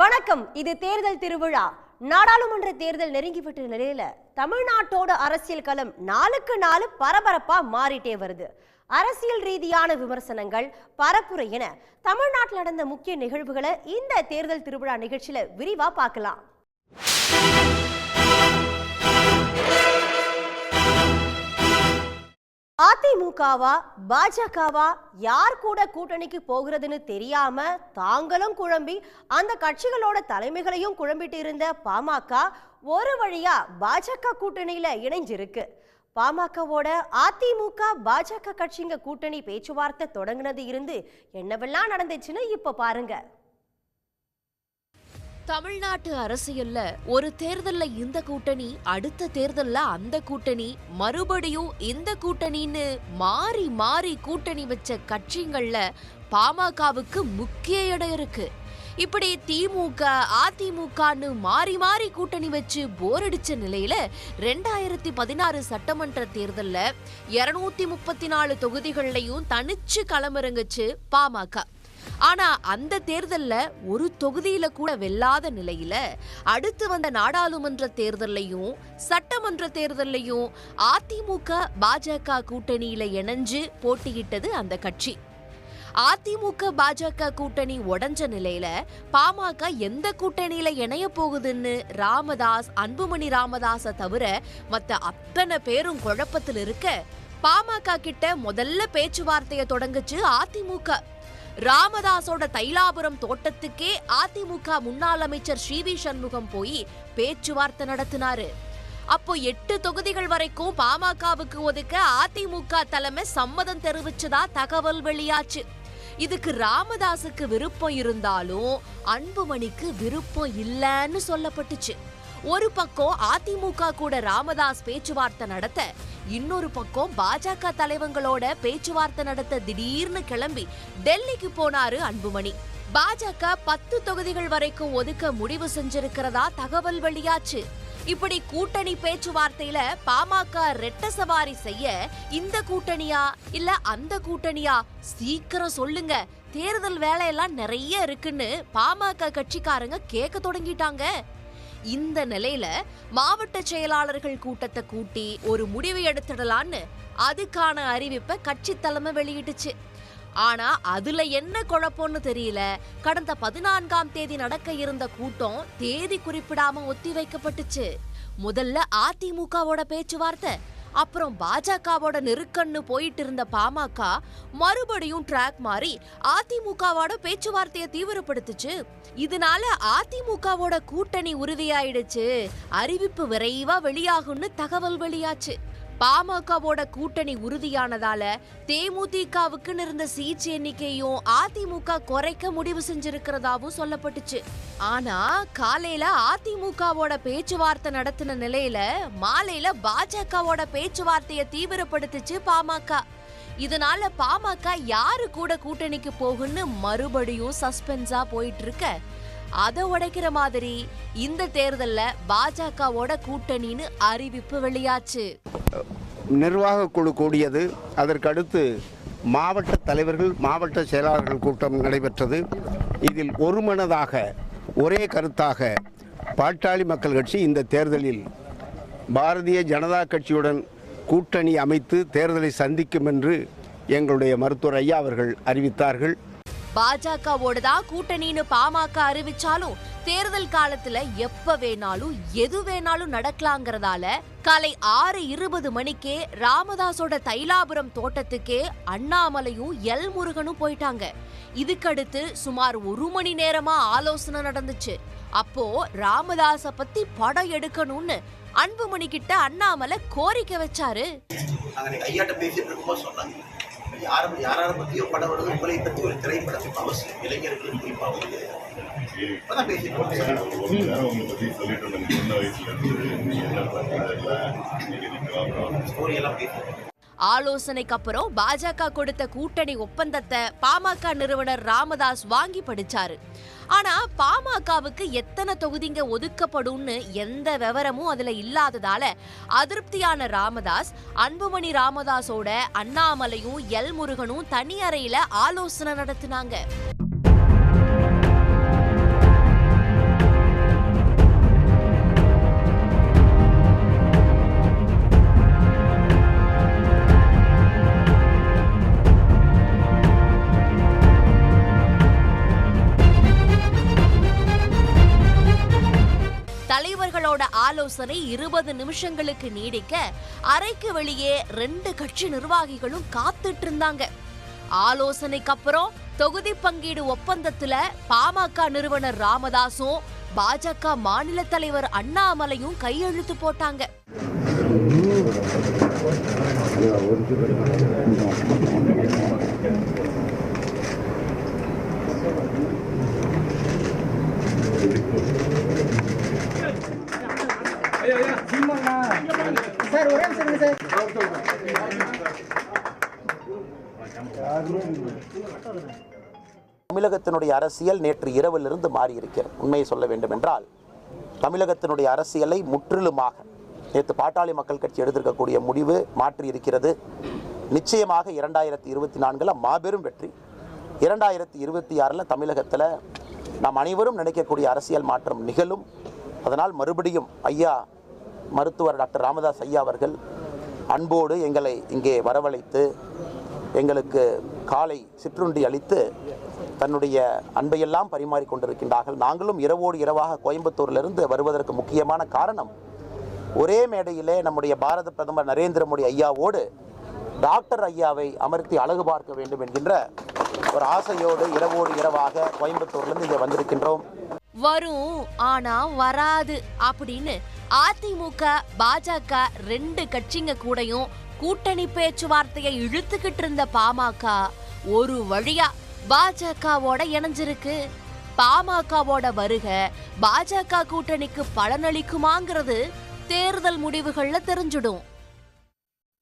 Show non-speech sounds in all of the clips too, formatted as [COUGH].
வணக்கம். இது தேர்தல் திருவிழா. நாடாளுமன்ற தேர்தல் நெருங்கிவிட்ட நிலையில தமிழ்நாட்டோட அரசியல் களம் நாளுக்கு நாலு பரபரப்பா மாறிட்டே வருது. அரசியல் ரீதியான விமர்சனங்கள் பரப்புரை என தமிழ்நாட்டில் நடந்த முக்கிய நிகழ்வுகளை இந்த தேர்தல் திருவிழா நிகழ்ச்சியில விரிவா பார்க்கலாம். அதிமுகவா பாஜகவா யார் கூட கூட்டணிக்கு போகிறதுன்னு தெரியாம தாங்களும் குழம்பி அந்த கட்சிகளோட தலைமைகளையும் குழம்பிட்டு இருந்த பாமக ஒரு வழியா பாஜக கூட்டணியில இணைஞ்சிருக்கு. பாமகவோட அதிமுக பாஜக கட்சிங்க கூட்டணி பேச்சுவார்த்தை தொடங்கினது இருந்து என்னவெல்லாம் நடந்துச்சுன்னு இப்ப பாருங்க. தமிழ்நாட்டு அரசியல்ல ஒரு தேர்தல்ல இந்த கூட்டணி அடுத்த தேர்தல்ல அந்த கூட்டணி மறுபடியும் இந்த கூட்டணின்னு மாறி மாறி கூட்டணி வச்ச கட்சிகள்ல பாமகவுக்கு முக்கிய இடம் இருக்கு. இப்படி திமுக அதிமுகன்னு மாறி மாறி கூட்டணி வச்சு போர் அடிச்ச நிலையில ரெண்டாயிரத்தி பதினாறு சட்டமன்ற தேர்தல்ல இருநூத்தி முப்பத்தி நாலு தொகுதிகள்லையும் தனிச்சு களமிறங்குச்சு பாமக. ஆனா அந்த தேர்தல்ல ஒரு தொகுதியில கூட வெல்லாத நிலையில அடுத்து வந்த நாடாளுமன்ற தேர்தல்லையும் சட்டமன்ற தேர்தல்லையும் அதிமுக பாஜக கூட்டணியில இணைஞ்சு போட்டியிட்டது அந்த கட்சி. அதிமுக பாஜக கூட்டணி உடஞ்ச நிலையில பாமக எந்த கூட்டணியில இணைய போகுதுன்னு ராமதாஸ் அன்புமணி ராமதாஸை தவிர மத்த அத்தனை பேரும் குழப்பத்தில் இருக்க பாமக கிட்ட முதல்ல பேச்சுவார்த்தையை தொடங்குச்சு அதிமுக. ராமதாஸோட தைலாபுரம் தோட்டத்துக்கே அதிமுக முன்னாள் அமைச்சர் ஸ்ரீவி சண்முகம் போய் பேச்சுவார்த்தை நடத்தினாரு. அப்போ எட்டு தொகுதிகள் வரைக்கும் பாமகவுக்கு ஒதுக்க அதிமுக தலைமை சம்மதம் தெரிவிச்சதா தகவல் வெளியாச்சு. இதுக்கு ராமதாஸுக்கு விருப்பம் இருந்தாலும் அன்புமணிக்கு விருப்பம் இல்லைன்னு சொல்லப்பட்டுச்சு. ஒரு பக்கம் அதிமுக கூட ராமதாஸ் பேச்சுவார்த்தை நடத்த இன்னொரு பக்கம் பாஜக தலைவங்களோட பேச்சுவார்த்தை நடத்த திடீர்னு கிளம்பி டெல்லிக்கு போனாரு அன்புமணி. பாஜக பத்து தொகுதிகள் வரைக்கும் ஒதுக்க முடிவு செஞ்சிருக்கிறதா தகவல் வெளியாச்சு. இப்படி கூட்டணி பேச்சுவார்த்தையில பாமக ரெட்ட சவாரி செய்ய இந்த கூட்டணியா இல்ல அந்த கூட்டணியா? சீக்கிரம் சொல்லுங்க. தேர்தல் வேலையெல்லாம் நிறைய இருக்குன்னு பாமக கட்சிக்காரங்க கேட்க தொடங்கிட்டாங்க. இந்த நிலையில மாவட்ட செயலாளர்கள் கூட்டத்தை கூட்டி ஒரு முடிவு எடுத்துடலான்னு அதுக்கான அறிவிப்பை கட்சி தலைமை வெளியிட்டுச்சு. ஆனா அதுல என்ன குழப்பம்னு தெரியல. கடந்த பதினான்காம் தேதி நடக்க இருந்த கூட்டம் தேதி குறிப்பிடாம ஒத்தி வைக்கப்பட்டுச்சு. முதல்ல அதிமுகவோட பேச்சுவார்த்தை அப்புறம் பாஜகவோட நெருக்கன்னு போயிட்டு இருந்த பாமக மறுபடியும் ட்ராக் மாறி அதிமுகவோட பேச்சுவார்த்தையை தீவிரப்படுத்துச்சு. இதனால அதிமுகவோட கூட்டணி உறுதியாயிடுச்சு. அறிவிப்பு விரைவா வெளியாகும்னு தகவல் வெளியாச்சு. பாமகவோட கூட்டணி உறுதியானதால தேமுதிகவுக்கு இருந்த சீட் எண்ணிக்கையும் அதிமுக குறைக்க முடிவு செஞ்சிருக்கிறதாவும் சொல்லப்பட்டுச்சு. ஆனா காலையில அதிமுகவோட பேச்சுவார்த்தை நடத்தின நிலையில மாலையில பாஜகவோட பேச்சுவார்த்தைய தீவிரப்படுத்துச்சு பாமக. இதனால பாமக யாரு கூட கூட்டணிக்கு போகுன்னு மறுபடியும் சஸ்பென்ஸா போயிட்டு இருக்க. அதை உடைக்கிற மாதிரி இந்த தேர்தல்ல பாஜகவோட கூட்டணின்னு அறிவிப்பு வெளியாச்சு. நிர்வாக குழு கூடியது. அதற்கடுத்து மாவட்ட தலைவர்கள் மாவட்ட செயலாளர்கள் கூட்டம் நடைபெற்றது. இதில் ஒருமனதாக ஒரே கருத்தாக பாட்டாளி மக்கள் கட்சி இந்த தேர்தலில் பாரதிய ஜனதா கட்சியுடன் கூட்டணி அமைத்து தேர்தலை சந்திக்கும் என்று எங்களுடைய மருத்துவர் ஐயா அவர்கள் அறிவித்தார்கள். பாஜகவோட தான் கூட்டணின்னு பாமக அறிவிச்சாலும் தேர்தல் காலத்துல எப்ப வேணாலும் எது வேணாலும் நடக்கலாங்கிறதால காலை ஆறு இருபது மணிக்கே ராமதாஸோட தைலாபுரம் தோட்டத்துக்கே அண்ணாமலையும் எல் முருகனும் போயிட்டாங்க. இதுக்கடுத்து சுமார் ஒரு மணி நேரமா ஆலோசனை நடந்துச்சு. அப்போ ராமதாஸ பத்தி படம் எடுக்கணும்னு அன்புமணி கிட்ட அண்ணாமலை கோரிக்கை வச்சாரு. யாரும் யாரார பற்றியோ படம் வருது உங்களை பற்றி ஒரு திரைப்படத்துக்கு அவசியம் இளைஞர்களுக்கு குறிப்பாக வந்து இப்பதான் பேசிட்டு இருக்கோம். ஸ்டோரி எல்லாம் பேசிட்டு ஆலோசனைக்கு அப்புறம் பாஜக கொடுத்த கூட்டணி ஒப்பந்தத்தை பாமக நிறுவனர் ராமதாஸ் வாங்கி படிச்சாரு. ஆனா பாமகவுக்கு எத்தனை தொகுதிங்க ஒதுக்கப்படும்னு எந்த விவரமும் அதுல இல்லாததால அதிருப்தியான ராமதாஸ் அன்புமணி ராமதாஸோட அண்ணாமலையும் எல் முருகனும் தனி அறையில ஆலோசனை நடத்தினாங்க. ஆலோசனை இருபது நிமிஷங்களுக்கு நீடிக்க அறைக்கு வெளியே ரெண்டு கட்சி நிர்வாகிகளும் காத்துட்டு இருந்தாங்க ஆலோசனைக்கு அப்புறம் தொகுதி பங்கீடு ஒப்பந்தத்துல பாமக நிறுவனர் ராமதாசும் பாஜக மாநில தலைவர் அண்ணாமலையும் கையெழுத்து போட்டாங்க. சார் ஒரே நிமிஷம் சார் தமிழகத்தினுடைய அரசியல் நேற்று இரவிலிருந்து மாறியிருக்கிறது. உண்மையை சொல்ல வேண்டும் என்றால் தமிழகத்தினுடைய அரசியலை முற்றிலுமாக நேற்று பாட்டாளி மக்கள் கட்சி எடுத்திருக்கக்கூடிய முடிவு மாற்றி இருக்கிறது நிச்சயமாக இரண்டாயிரத்தி இருபத்தி நான்கில் மாபெரும் வெற்றி. இரண்டாயிரத்தி இருபத்தி ஆறில் தமிழகத்தில் நாம் அனைவரும் நினைக்கக்கூடிய அரசியல் மாற்றம் நிகழும். அதனால் மறுபடியும் ஐயா மருத்துவர் டாக்டர் ராமதாஸ் ஐயா அவர்கள் அன்போடு எங்களை இங்கே வரவழைத்து எங்களுக்கு காலை சிற்றுண்டி அளித்து தன்னுடைய அன்பையெல்லாம் பரிமாறிக்கொண்டிருக்கின்றார்கள் நாங்களும் இரவோடு இரவாக கோயம்புத்தூரிலிருந்து வருவதற்கு முக்கியமான காரணம் ஒரே மேடையிலே நம்முடைய பாரத பிரதமர் நரேந்திர மோடி ஐயாவோடு டாக்டர் ஐயாவை அமர்த்தி அழகு பார்க்க வேண்டும் என்கின்ற ஒரு ஆசையோடு இரவோடு இரவாக கோயம்புத்தூர்லேருந்து இங்கே வந்திருக்கின்றோம். வரும் ஆனா வராது அப்படின்னு அதிமுக பாஜக ரெண்டு கட்சிங்க கூடயும் கூட்டணி பேச்சுவார்த்தையை இழுத்துக்கிட்டு இருந்த பாமக ஒரு வழியா பாஜகவோட இணைஞ்சிருக்கு. பாமகவோட வருக பாஜக கூட்டணிக்கு பலனளிக்குமாங்கிறது தேர்தல் முடிவுகள்ல தெரிஞ்சிடும்.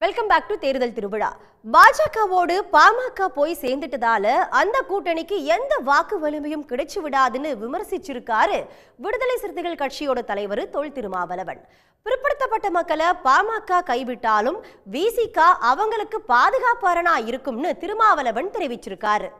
வெல்கம் பேக் டு தேர்தல் திருவிழா பாஜகவோடு பாமக போய் சேர்ந்துட்டதால அந்த கூட்டணிக்கு எந்த வாக்கு வலிமையும் கிடைச்சு விடாதுன்னு விமர்சிச்சிருக்காரு விடுதலை சிறுத்தைகள் கட்சியோட தலைவர் தொல் திருமாவளவன். பிற்படுத்தப்பட்ட மக்களை பாமக கைவிட்டாலும் விசிகா அவங்களுக்கு பாதுகாப்பாரனா இருக்கும்னு திருமாவளவன் தெரிவிச்சிருக்காரு.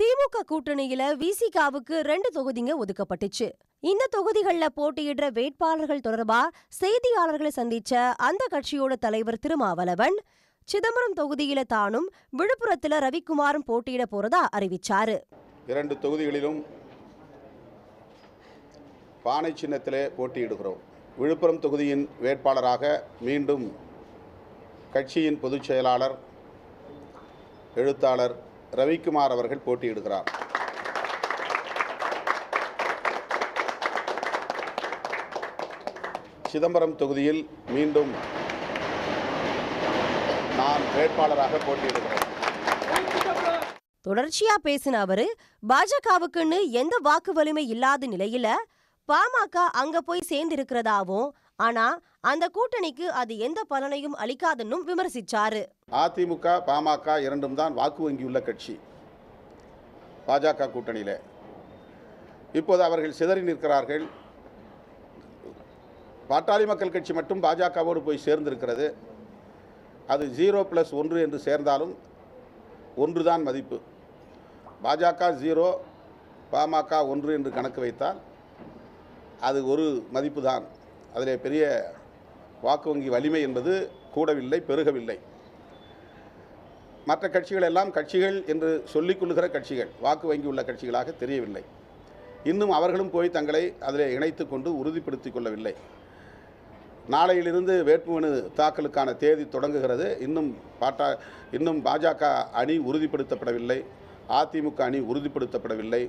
திமுக கூட்டணியில விசிகாவுக்கு ரெண்டு தொகுதிங்க ஒதுக்கப்பட்டுச்சு. இந்த தொகுதிகள்ல போட்டியிடுற வேட்பாளர்கள் தொடர்பா செய்தியாளர்களை சந்திச்ச அந்த கட்சியோட தலைவர் திருமாவளவன் சிதம்பரம் தொகுதியில தானும் விழுப்புரத்துல ரவிக்குமாரும் போட்டியிட போறதா அறிவிச்சாரு. இரண்டு தொகுதிகளிலும் பானை சின்னத்திலே போட்டியிடுகிறோம். விழுப்புரம் தொகுதியின் வேட்பாளராக மீண்டும் கட்சியின் பொதுச் செயலாளர் எழுத்தாளர் ரவிக்குமார் அவர்கள் போட்டியிடுகிறார். சிதம்பரம் தொகுதியில் மீண்டும் நான் வேட்பாளராக போட்டியிடுகிறேன். தொடர்ச்சியா பேசின அவரு பாஜகவுக்குன்னு எந்த வாக்கு வலிமை இல்லாத நிலையில பாமக அங்க போய் சேர்ந்திருக்கிறதாவும் ஆனா அந்த கூட்டணிக்கு அது எந்த பலனையும் அளிக்காதுன்னு விமர்சிச்சாரு. அதிமுக பாமக இரண்டும் தான் வாக்கு வங்கியுள்ள கட்சி. பாஜக கூட்டணியில். இப்போது அவர்கள் சிதறி நிற்கிறார்கள். பாட்டாளி மக்கள் கட்சி மட்டும் பாஜகவோடு போய் சேர்ந்திருக்கிறது. அது ஜீரோ ப்ளஸ் ஒன்று என்று சேர்ந்தாலும் ஒன்று தான் மதிப்பு. பாஜக ஜீரோ பாமக ஒன்று என்று கணக்கு வைத்தால் அது ஒரு மதிப்பு தான் அதிலே பெரிய வாக்கு வங்கி வலிமை என்பது கூடவில்லை பெருகவில்லை. மற்ற கட்சிகள் எல்லாம் கட்சிகள் என்று சொல்லிக் கொள்ளுகிற கட்சிகள் வாக்கு வங்கி உள்ள கட்சிகளாக தெரியவில்லை. இன்னும் அவர்களும் போய் தங்களை அதில் இணைத்து கொண்டு உறுதிப்படுத்திக் கொள்ளவில்லை. நாளையிலிருந்து வேட்புமனு தாக்கலுக்கான தேதி தொடங்குகிறது. இன்னும் பாட்டா இன்னும் பாஜக அணி உறுதிப்படுத்தப்படவில்லை. அதிமுக அணி உறுதிப்படுத்தப்படவில்லை.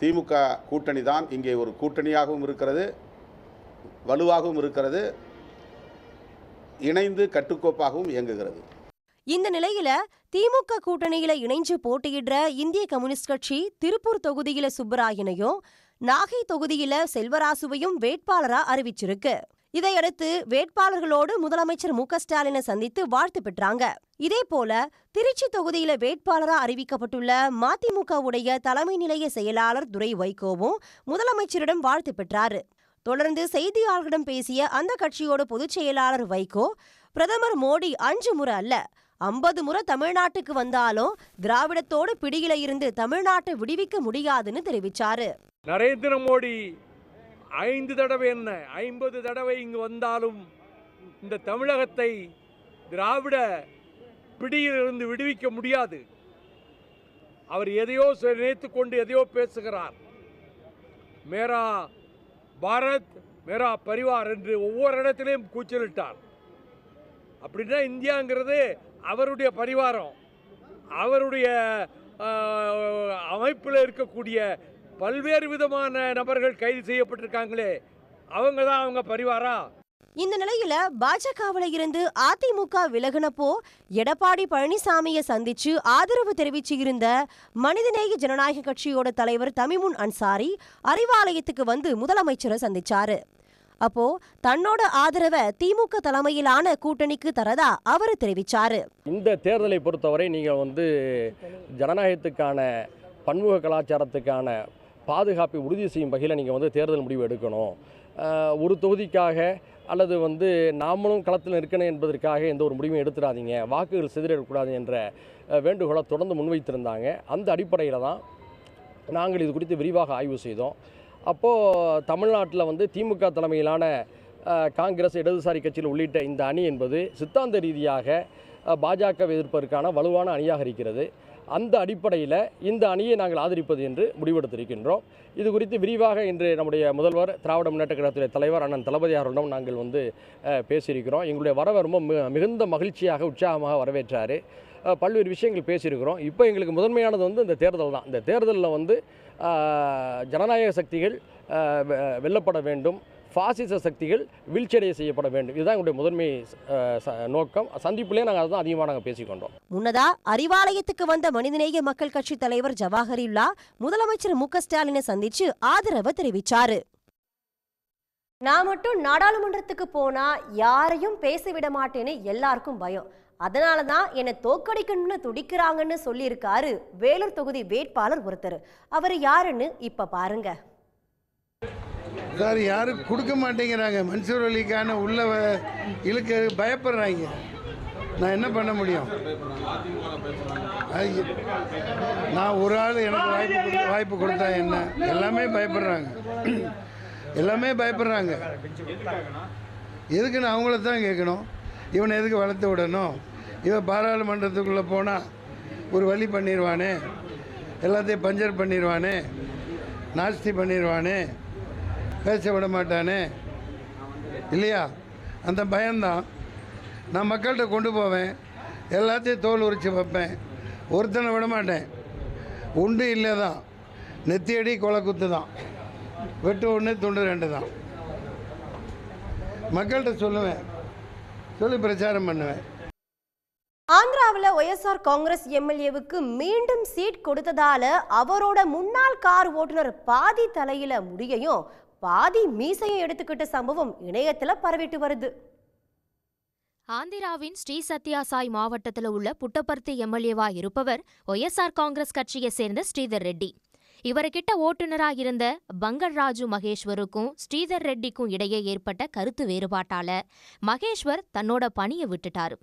திமுக கூட்டணி தான் இங்கே ஒரு கூட்டணியாகவும் இருக்கிறது. வலுவாகவும் இருக்கிறது இணைந்து கட்டுக்கோப்பாகவும் இயங்குகிறது. இந்த நிலையில திமுக கூட்டணியில இணைஞ்சு போட்டியிடுற இந்திய கம்யூனிஸ்ட் கட்சி திருப்பூர் தொகுதியில சுப்பராயனையும் நாகை தொகுதியில செல்வராசுவையும் வேட்பாளரா அறிவிச்சிருக்கு. இதையடுத்து வேட்பாளர்களோடு முதலமைச்சர் மு ஸ்டாலினை சந்தித்து வாழ்த்து பெற்றாங்க. இதே போல திருச்சி தொகுதியில வேட்பாளரா அறிவிக்கப்பட்டுள்ள மதிமுகவுடைய தலைமை நிலைய செயலாளர் துரை வைகோவும் முதலமைச்சரிடம் வாழ்த்து பெற்றாரு. தொடர்ந்து செய்தியாளர்களிடம் பேசிய அந்த கட்சியோட பொதுச் செயலாளர் வைகோ பிரதமர் மோடி அஞ்சு முறை அல்ல ஐம்பது முறை தமிழ்நாட்டுக்கு வந்தாலும் திராவிடத்தோடு பிடியில இருந்து தமிழ்நாட்டை விடுவிக்க முடியாதுன்னு தெரிவிச்சாரு. நரேந்திர மோடி ஐந்து தடவை என்ன ஐம்பது தடவை இங்கு வந்தாலும் இந்த தமிழகத்தை திராவிட பிடியிலிருந்து விடுவிக்க முடியாது. அவர் எதையோ நினைத்து கொண்டு எதையோ பேசுகிறார். மேரா பாரத் மேரா பரிவார் என்று ஒவ்வொரு இடத்திலையும் கூச்சலிட்டார். அப்படின்னா இந்தியாங்கிறது அவருடைய பரிவாரம். அவருடைய அமைப்பில் இருக்கக்கூடிய பல்வேறு விதமான நபர்கள் கைது செய்யப்பட்டிருக்காங்களே அவங்க தான் அவங்க பரிவாரா? இந்த நிலையில பாஜகவுல இருந்து அதிமுக விலகுனப்போ எடப்பாடி பழனிசாமியை சந்திச்சு ஆதரவு தெரிவிச்சு இருந்த மனிதநேய ஜனநாயக கட்சியோட தலைவர் தமிமுன் அன்சாரி அறிவாலயத்துக்கு வந்து முதலமைச்சரை சந்திச்சாரு. அப்போ தன்னோட ஆதரவை திமுக தலைமையிலான கூட்டணிக்கு தரதா அவர் தெரிவிச்சாரு. இந்த தேர்தலை பொறுத்தவரை நீங்கள் வந்து ஜனநாயகத்துக்கான பன்முக கலாச்சாரத்துக்கான பாதுகாப்பை உறுதி செய்யும் வகையில் நீங்கள் வந்து தேர்தல் முடிவு எடுக்கணும். ஒரு தொகுதிக்காக அல்லது வந்து நாமளும் களத்தில் இருக்கணும் என்பதற்காக எந்த ஒரு முடிவும் எடுத்துடாதீங்க. வாக்குகள் சிதறிடக்கூடாது என்ற வேண்டுகோளை தொடர்ந்து முன்வைத்திருந்தாங்க. அந்த அடிப்படையில் தான் நாங்கள் இது குறித்து விரிவாக ஆய்வு செய்தோம். அப்போது தமிழ்நாட்டில் வந்து திமுக தலைமையிலான காங்கிரஸ் இடதுசாரி கட்சியில் உள்ளிட்ட இந்த அணி என்பது சித்தாந்த ரீதியாக பாஜக எதிர்ப்பதற்கான வலுவான அணியாக இருக்கிறது. அந்த அடிப்படையில் இந்த அணியை நாங்கள் ஆதரிப்பது என்று முடிவெடுத்திருக்கின்றோம். இது குறித்து விரிவாக இன்று நம்முடைய முதல்வர் திராவிட முன்னேற்ற கழகத்துடைய தலைவர் அண்ணன் தளபதி அவர்களிடம் நாங்கள் வந்து பேசியிருக்கிறோம். எங்களுடைய வரவை ரொம்ப மிகுந்த மகிழ்ச்சியாக உற்சாகமாக வரவேற்றார். பல்வேறு விஷயங்கள் பேசியிருக்கிறோம். இப்போ எங்களுக்கு முதன்மையானது வந்து இந்த தேர்தல் தான். இந்த தேர்தலில் வந்து ஜனநாயக சக்திகள் வெ- வெல்லப்பட வேண்டும். பாசிச சக்திகள் வீழ்ச்சியடைய செய்யப்பட வேண்டும். இதுதான் எங்களுடைய முதன்மை நோக்கம். சந்திப்பிலே நாங்கள் அதுதான் அதிகமாக நாங்கள் பேசிக்கொண்டோம் முன்னதா அறிவாலயத்துக்கு வந்த மனிதநேய மக்கள் கட்சி தலைவர் ஜவாஹரில்லா முதலமைச்சர் மு க ஸ்டாலினை சந்திச்சு ஆதரவை தெரிவிச்சாரு. நான் மட்டும் நாடாளுமன்றத்துக்கு போனா யாரையும் பேச விட மாட்டேன்னு எல்லாருக்கும் பயம். அதனால தான் என்னை தோக்கடிக்கணும்னு துடிக்கிறாங்கன்னு சொல்லியிருக்காரு வேலூர் தொகுதி வேட்பாளர் ஒருத்தர். அவர் யாருன்னு இப்ப பாருங்க. சார் யாரும் கொடுக்க மாட்டேங்கிறாங்க. மன்சூர் அலிக்கான உள்ள வ- இழுக்க பயப்படுறாங்க. நான் என்ன பண்ண முடியும்? நான் ஒரு ஆள் எனக்கு வாய்ப்பு கொடு- வாய்ப்பு கொடுத்தா என்ன? எல்லாமே பயப்படுறாங்க. எல்லாமே பயப்படுறாங்க. எதுக்குன்னு அவங்கள தான் கேட்கணும். இவனை எதுக்கு வளர்த்து விடணும்? இவன் பாராளுமன்றத்துக்குள்ளே போனால் ஒரு வழி பண்ணிடுவானே எல்லாத்தையும் பஞ்சர் பண்ணிடுவானே நாஸ்தி பண்ணிடுவானே பேச விட மாட்டானே. இல்லையா? அந்த பயம்தான். நான் மக்கள்கிட்ட கொண்டு போவேன். எல்லாத்தையும் தோல் உரிச்சு வைப்பேன். ஒருத்தனை விட மாட்டேன். உண்டு இல்லை தான் நெத்தியடி கொலை குத்து தான். வெட்டு ஒன்று துண்டு ரெண்டு தான். மக்கள்கிட்ட சொல்லுவேன். சொல்லி பிரச்சாரம் பண்ணுவேன். ஆந்திராவில் ஒய்எஸ்ஆர் காங்கிரஸ் எம்எல்ஏவுக்கு மீண்டும் சீட் கொடுத்ததால அவரோட முன்னாள் கார் ஓட்டுநர் பாதி தலையில முடியையும் பாதி மீசையும் எடுத்துக்கிட்ட சம்பவம் இணையத்துல பரவிட்டு வருது. ஆந்திராவின் ஸ்ரீ சத்யா சாய் மாவட்டத்தில் உள்ள புட்டபர்த்தி எம்எல்ஏவா இருப்பவர் ஒய்எஸ்ஆர் காங்கிரஸ் கட்சியை சேர்ந்த ஸ்ரீதர் ரெட்டி. இவர்கிட்ட ஓட்டுநரா இருந்த பங்கர் ராஜு மகேஸ்வருக்கும் ஸ்ரீதர் ரெட்டிக்கும் இடையே ஏற்பட்ட கருத்து வேறுபாட்டால மகேஸ்வர் தன்னோட பணியை விட்டுட்டாரு.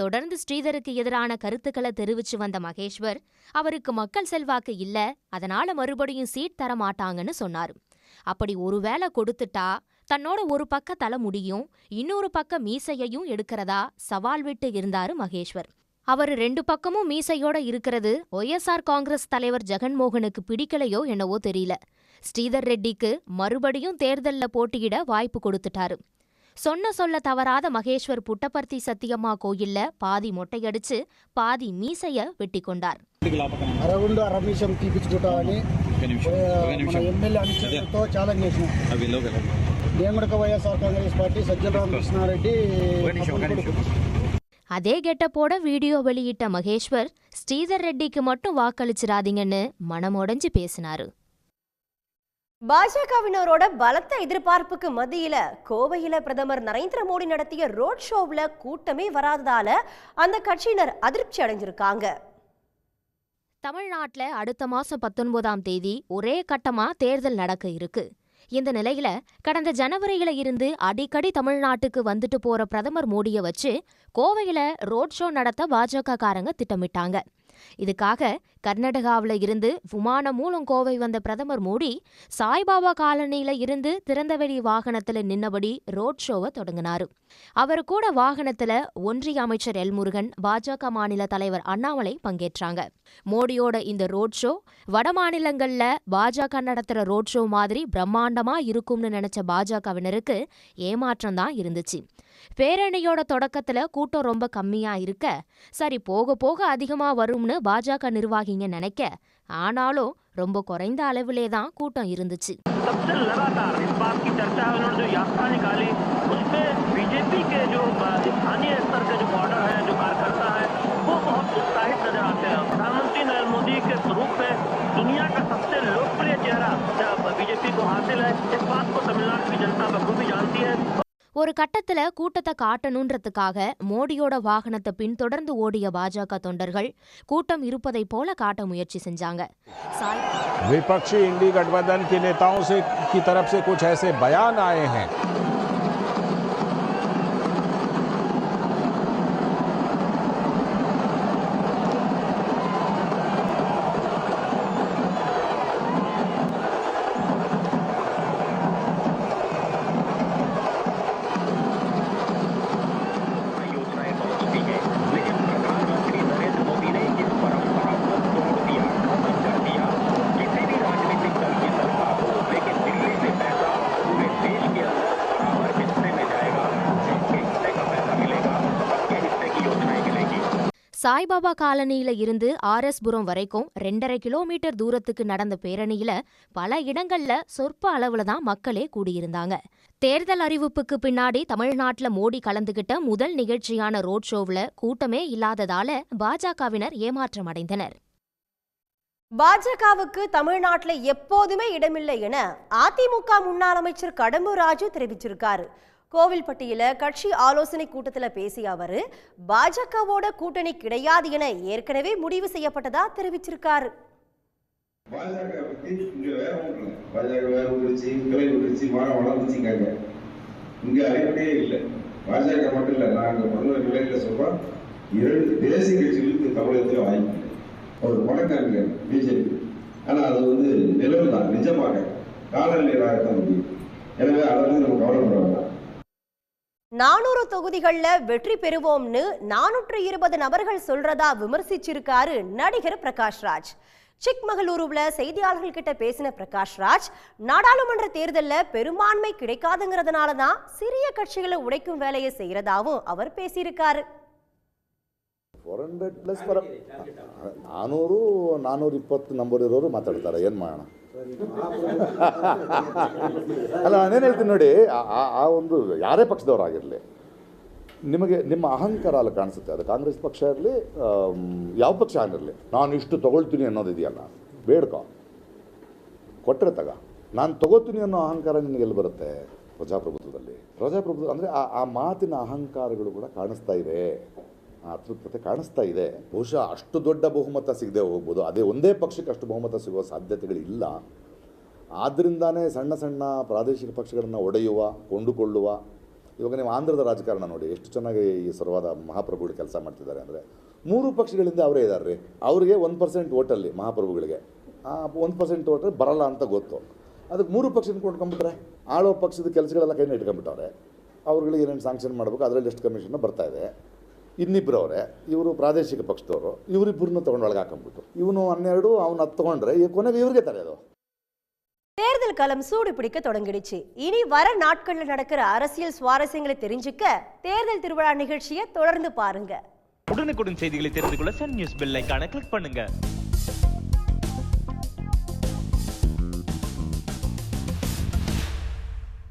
தொடர்ந்து ஸ்ரீதருக்கு எதிரான கருத்துக்களை தெரிவிச்சு வந்த மகேஸ்வர் அவருக்கு மக்கள் செல்வாக்கு இல்ல அதனால மறுபடியும் சீட் தர மாட்டாங்கன்னு சொன்னாரு. அப்படி ஒருவேளை கொடுத்துட்டா தன்னோட ஒரு பக்க தலைமுடியும் இன்னொரு பக்க மீசையையும் எடுக்கிறதா சவால் விட்டு இருந்தாரு மகேஸ்வர். அவர் ரெண்டு பக்கமும் மீசையோட இருக்கிறது ஒய்எஸ்ஆர் காங்கிரஸ் தலைவர் ஜெகன்மோகனுக்கு பிடிக்கலையோ என்னவோ தெரியல. ஸ்ரீதர் ரெட்டிக்கு மறுபடியும் தேர்தல்ல போட்டியிட வாய்ப்பு கொடுத்துட்டாரு. சொன்ன சொல்ல தவறாத மகேஸ்வர் புட்டபர்த்தி சத்தியம்மா கோயில்ல பாதி மொட்டையடிச்சு பாதி மீசைய வெட்டி கொண்டார் అరగుండు అర నిమిషం తీపించుకుంటామని మన ఎమ్మెల్యే అనుచరులతో ఛాలెంజ్ చేసినాం నేను కూడా వైఎస్ఆర్ కాంగ్రెస్ పార్టీ సజ్జల రామకృష్ణారెడ్డి அதே கெட்டப்போட வீடியோ வெளியிட்ட மகேஸ்வர் ஸ்ரீதர் ரெட்டிக்கு மட்டும் வாக்களிச்சிராதீங்கன்னு மனமுடைஞ்சு பேசினாரு பாஜகவினரோட பலத்த எதிர்பார்ப்புக்கு மத்தியில கோவையில பிரதமர் நரேந்திர மோடி நடத்திய ரோட் ஷோவில் கூட்டமே வராததால அந்த கட்சியினர் அதிர்ச்சி அடைஞ்சிருக்காங்க. தமிழ்நாட்டில் அடுத்த மாசம் பத்தொன்பதாம் தேதி ஒரே கட்டமா தேர்தல் நடக்க இருக்கு. இந்த நிலையில கடந்த ஜனவரியில இருந்து அடிக்கடி தமிழ்நாட்டுக்கு வந்துட்டு போற பிரதமர் மோடியை வச்சு கோவையில ரோட் ஷோ நடத்த பாஜக காரங்க திட்டமிட்டாங்க. இதுக்காக கர்நாடகாவில் இருந்து விமானம் மூலம் கோவை வந்த பிரதமர் மோடி சாய்பாபா காலனியில இருந்து திறந்தவெளி வாகனத்துல நின்னபடி ரோட் ஷோவை தொடங்கினார். அவர் கூட வாகனத்துல ஒன்றிய அமைச்சர் எல் முருகன் பாஜக மாநில தலைவர் அண்ணாமலை பங்கேற்றாங்க. மோடியோட இந்த ரோட் ஷோ வடமாநிலங்கள்ல பாஜக நடத்துற ரோட் ஷோ மாதிரி பிரம்மாண்டமா இருக்கும்னு நினைச்ச பாஜகவினருக்கு ஏமாற்றம் தான் இருந்துச்சு. பேரணியோட தொடக்கத்துல கூட்டம் ரொம்ப கம்மியா இருக்க சரி போக போக அதிகமா வரும்னு பாஜக நிர்வாகிங்க நினைக்க ஆனாலும் ரொம்ப குறைந்த அளவிலே தான் கூட்டம் இருந்துச்சு. सबसे लगातार इस बात की चर्चा है उन्होंने जो यात्रा निकाली उसमें बीजेपी के जो अ, स्थानीय स्तर के जो बॉर्डर है जो कार्यकर्ता है वो बहुत उत्साहित नजर आते हैं प्रधानमंत्री नरेंद्र मोदी के रूप में दुनिया का सबसे लोकप्रिय चेहरा बीजेपी को हासिल है इस बात को तमिलनाडु की जनता बखूबी जानती है ஒரு கட்டத்துல கூட்டத்தை காட்டணுன்றதுக்காக மோடியோட வாகனத்தை பின்தொடர்ந்து ஓடிய பாஜக தொண்டர்கள் கூட்டம் இருப்பதைப் போல காட்ட முயற்சி செஞ்சாங்க சாய் विपक्षी इंडी गठबंधन के नेताओं से की तरफ से कुछ ऐसे बयान आए हैं சாய்பாபா காலனியில இருந்து ஆர்எஸ் புரம் வரைக்கும் ரெண்டரை கிலோமீட்டர் தூரத்துக்கு நடந்த பேரணியில பல இடங்கள்ல சொற்ப அளவுல தான் மக்களே கூடியிருந்தாங்க. தேர்தல் அறிவிப்புக்கு பின்னாடி தமிழ்நாட்டில் மோடி கலந்துகிட்ட முதல் நிகழ்ச்சியான ரோட் ஷோவில் கூட்டமே இல்லாததால பாஜகவினர் ஏமாற்றம் அடைந்தனர் பாஜகவுக்கு தமிழ்நாட்டில் எப்போதுமே இடமில்லை என அதிமுக முன்னாள் அமைச்சர் கடம்பூர் ராஜு தெரிவிச்சிருக்காரு. கோவில்பட்டியில கட்சி ஆலோசனை கூட்டத்துல பேசிய அவர் பாஜகவோட கூட்டணி கிடையாது என ஏற்கனவே முடிவு செய்யப்பட்டதா தெரிவிச்சிருக்காரு. பாஜக இங்க வேற இல்லை. பாஜக மட்டும் இல்லை. நாங்க பதினோரு நிலையில சொல்றோம் இரண்டு தேசிய கட்சிகளுக்கு தமிழகத்தில் வாய்ப்பு ஒரு பணக்காரங்க பிஜேபி. ஆனா அது வந்து நிலவு தான் நிஜமாக காலநிலையாகத்தான் முடியும். எனவே அதை வந்து நம்ம கவலைப்பட வேண்டாம். நானூறு தொகுதிகள்ல வெற்றி பெறுவோம்னு நானூற்று இருபது நபர்கள் சொல்றதா விமர்சிச்சிருக்காரு நடிகர் பிரகாஷ் ராஜ் சிக்மகளூருவில் செய்தியாளர்கள் கிட்ட பேசின பிரகாஷ் ராஜ் நாடாளுமன்ற தேர்தல்ல பெரும்பான்மை கிடைக்காதுங்கிறதுனால தான் சிறிய கட்சிகளை உடைக்கும் வேலையை செய்யறதாவும் அவர் பேசியிருக்காரு ಫೋರ್ ಹಂಡ್ರೆಡ್ ಪ್ಲಸ್ ಬರ ನಾನ್ನೂರು ನಾನ್ನೂರ ಇಪ್ಪತ್ತು ನಂಬರ್ ಇರೋರು ಮಾತಾಡ್ತಾರೆ ಏನು ಮಾಡೋಣ [LAUGHS] ಅಲ್ಲ, ನಾನೇನು ಹೇಳ್ತೀನಿ ನೋಡಿ, ಆ- ಒಂದು ಯಾರೇ ಪಕ್ಷದವರಾಗಿರಲಿ, ನಿಮಗೆ ನಿಮ್ಮ ಅಹಂಕಾರ ಅಲ್ಲಿ ಕಾಣಿಸುತ್ತೆ. ಅದು ಕಾಂಗ್ರೆಸ್ ಪಕ್ಷ ಇರಲಿ ಯಾವ ಪಕ್ಷ ಆಗಿರಲಿ, ನಾನು ಇಷ್ಟು ತೊಗೊಳ್ತೀನಿ ಅನ್ನೋದಿದೆಯಲ್ಲ ಬೇಡ್ಕೊ. ಕೊಟ್ಟರೆ ತಗ. ನಾನು ತಗೋತೀನಿ ಅನ್ನೋ ಅಹಂಕಾರ ನಿನಗೆ ಎಲ್ಲಿ ಬರುತ್ತೆ? ಪ್ರಜಾಪ್ರಭುತ್ವದಲ್ಲಿ. ಪ್ರಜಾಪ್ರಭುತ್ವ ಅಂದರೆ ಆ ಆ ಮಾತಿನ ಅಹಂಕಾರಗಳು ಕೂಡ ಕಾಣಿಸ್ತಾ ಇದೆ ಅತೃಪ್ತತೆ ಕಾಣಿಸ್ತಾ ಇದೆ. ಬಹುಶಃ ಅಷ್ಟು ದೊಡ್ಡ ಬಹುಮತ ಸಿಗದೆ ಹೋಗ್ಬೋದು. ಅದೇ ಒಂದೇ ಪಕ್ಷಕ್ಕೆ ಅಷ್ಟು ಬಹುಮತ ಸಿಗುವ ಸಾಧ್ಯತೆಗಳಿಲ್ಲ. ಆದ್ದರಿಂದಾನೇ ಸಣ್ಣ ಸಣ್ಣ ಪ್ರಾದೇಶಿಕ ಪಕ್ಷಗಳನ್ನು ಒಡೆಯುವ, ಕೊಂಡುಕೊಳ್ಳುವ, ಇವಾಗ ನೀವು ಆಂಧ್ರದ ರಾಜಕಾರಣ ನೋಡಿ, ಎಷ್ಟು ಚೆನ್ನಾಗಿ ಈ ಸರ್ವಾದ ಮಹಾಪ್ರಭುಗಳು ಕೆಲಸ ಮಾಡ್ತಿದ್ದಾರೆ ಅಂದರೆ ಮೂರು ಪಕ್ಷಗಳಿಂದ ಅವರೇ ಇದ್ದಾರೆ ರೀ ಅವರಿಗೆ ಒಂದು ಪರ್ಸೆಂಟ್ ಓಟಲ್ಲಿ ಮಹಾಪ್ರಭುಗಳಿಗೆ. ಒಂದು ಪರ್ಸೆಂಟ್ ಓಟ್ರೆ ಬರಲ್ಲ ಅಂತ ಗೊತ್ತು. ಅದಕ್ಕೆ ಮೂರು ಪಕ್ಷನ ಕೊಂಡ್ಕೊಂಡ್ಬಿಟ್ರೆ ಆಳೋ ಪಕ್ಷದ ಕೆಲಸಗಳೆಲ್ಲ ಕೈನ ಇಟ್ಕೊಂಡ್ಬಿಟ್ಟವ್ರೆ ಅವ್ರುಗಳಿಗೆ ಏನೇನು ಸ್ಯಾಂಕ್ಷನ್ ಮಾಡಬೇಕು, ಅದರಲ್ಲಿ ಎಷ್ಟು ಕಮಿಷನ್ ಬರ್ತಾ ಇದೆ. ಇನ್ನಿಬ್ಬರು ಅವರೇ ಇವರು ಪ್ರಾದೇಶಿಕ ಪಕ್ಷದವರು ಇವರಿಬ್ಬರನ್ನ ತೊಗೊಂಡು ಒಳಗೆ ಹಾಕೊಂಡ್ಬಿಟ್ಟು ಇವನು ಹನ್ನೆರಡು ಅವ್ನು ಹತ್ತು ತೊಗೊಂಡ್ರೆ ಈ ಕೊನೆಗೆ ಇವ್ರಿಗೆ ತರೆಯೋದು தேர்தல் களம் சூடு பிடிக்க தொடங்கிடுச்சு இனி வர நாட்கள்ல நடக்கிற அரசியல் சுவாரஸ்யங்களை தெரிஞ்சுக்க தேர்தல் திருவிழா நிகழ்ச்சியை தொடர்ந்து பாருங்க உடனுக்குடன் செய்திகளை தெரிந்து கொள்ள சன் நியூஸ் பெல் ஐகானை கிளிக் பண்ணுங்க